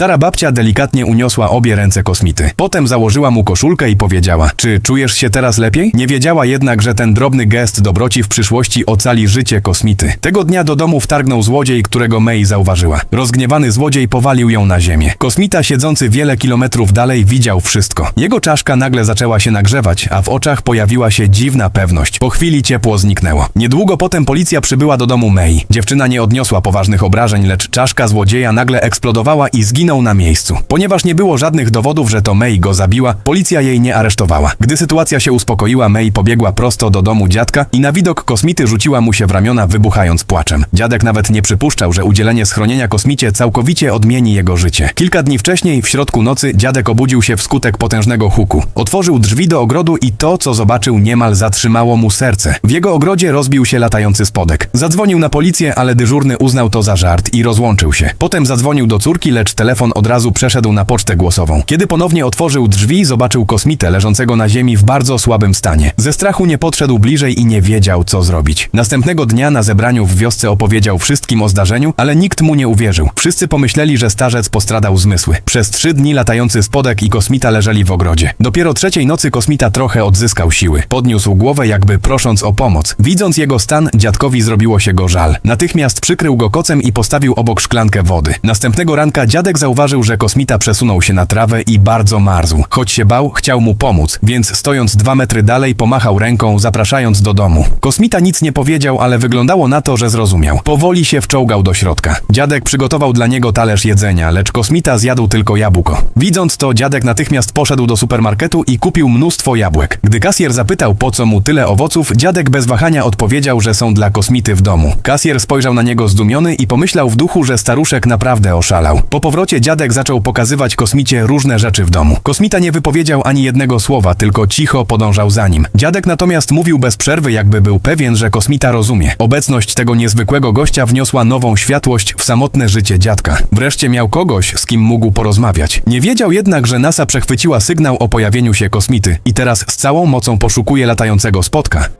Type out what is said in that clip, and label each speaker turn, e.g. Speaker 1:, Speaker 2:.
Speaker 1: Stara babcia delikatnie uniosła obie ręce kosmity. Potem założyła mu koszulkę i powiedziała: Czy czujesz się teraz lepiej? Nie wiedziała jednak, że ten drobny gest dobroci w przyszłości ocali życie kosmity. Tego dnia do domu wtargnął złodziej, którego May zauważyła. Rozgniewany złodziej powalił ją na ziemię. Kosmita siedzący wiele kilometrów dalej widział wszystko. Jego czaszka nagle zaczęła się nagrzewać, a w oczach pojawiła się dziwna pewność. Po chwili ciepło zniknęło. Niedługo potem policja przybyła do domu May. Dziewczyna nie odniosła poważnych obrażeń, lecz czaszka złodzieja nagle eksplodowała i zginął na miejscu. Ponieważ nie było żadnych dowodów, że to May go zabiła, policja jej nie aresztowała. Gdy sytuacja się uspokoiła, May pobiegła prosto do domu dziadka i na widok kosmity rzuciła mu się w ramiona, wybuchając płaczem. Dziadek nawet nie przypuszczał, że udzielenie schronienia kosmicie całkowicie odmieni jego życie. Kilka dni wcześniej, w środku nocy, dziadek obudził się wskutek potężnego huku. Otworzył drzwi do ogrodu i to, co zobaczył, niemal zatrzymało mu serce. W jego ogrodzie rozbił się latający spodek. Zadzwonił na policję, ale dyżurny uznał to za żart i rozłączył się. Potem zadzwonił do córki, lecz telefon od razu przeszedł na pocztę głosową. Kiedy ponownie otworzył drzwi, zobaczył kosmitę leżącego na ziemi w bardzo słabym stanie. Ze strachu nie podszedł bliżej i nie wiedział, co zrobić. Następnego dnia na zebraniu w wiosce opowiedział wszystkim o zdarzeniu, ale nikt mu nie uwierzył. Wszyscy pomyśleli, że starzec postradał zmysły. Przez trzy dni latający spodek i kosmita leżeli w ogrodzie. Dopiero trzeciej nocy kosmita trochę odzyskał siły. Podniósł głowę, jakby prosząc o pomoc. Widząc jego stan, dziadkowi zrobiło się go żal. Natychmiast przykrył go kocem i postawił obok szklankę wody. Następnego ranka dziadek zauważył, że kosmita przesunął się na trawę i bardzo marzł. Choć się bał, chciał mu pomóc, więc stojąc dwa metry dalej pomachał ręką, zapraszając do domu. Kosmita nic nie powiedział, ale wyglądało na to, że zrozumiał. Powoli się wczołgał do środka. Dziadek przygotował dla niego talerz jedzenia, lecz kosmita zjadł tylko jabłko. Widząc to, dziadek natychmiast poszedł do supermarketu i kupił mnóstwo jabłek. Gdy kasjer zapytał, po co mu tyle owoców, dziadek bez wahania odpowiedział, że są dla kosmity w domu. Kasjer spojrzał na niego zdumiony i pomyślał w duchu, że staruszek naprawdę oszalał. Po powrocie dziadek zaczął pokazywać kosmicie różne rzeczy w domu. Kosmita nie wypowiedział ani jednego słowa, tylko cicho podążał za nim. Dziadek natomiast mówił bez przerwy, jakby był pewien, że kosmita rozumie. Obecność tego niezwykłego gościa wniosła nową światłość w samotne życie dziadka. Wreszcie miał kogoś, z kim mógł porozmawiać. Nie wiedział jednak, że NASA przechwyciła sygnał o pojawieniu się kosmity i teraz z całą mocą poszukuje latającego spotka.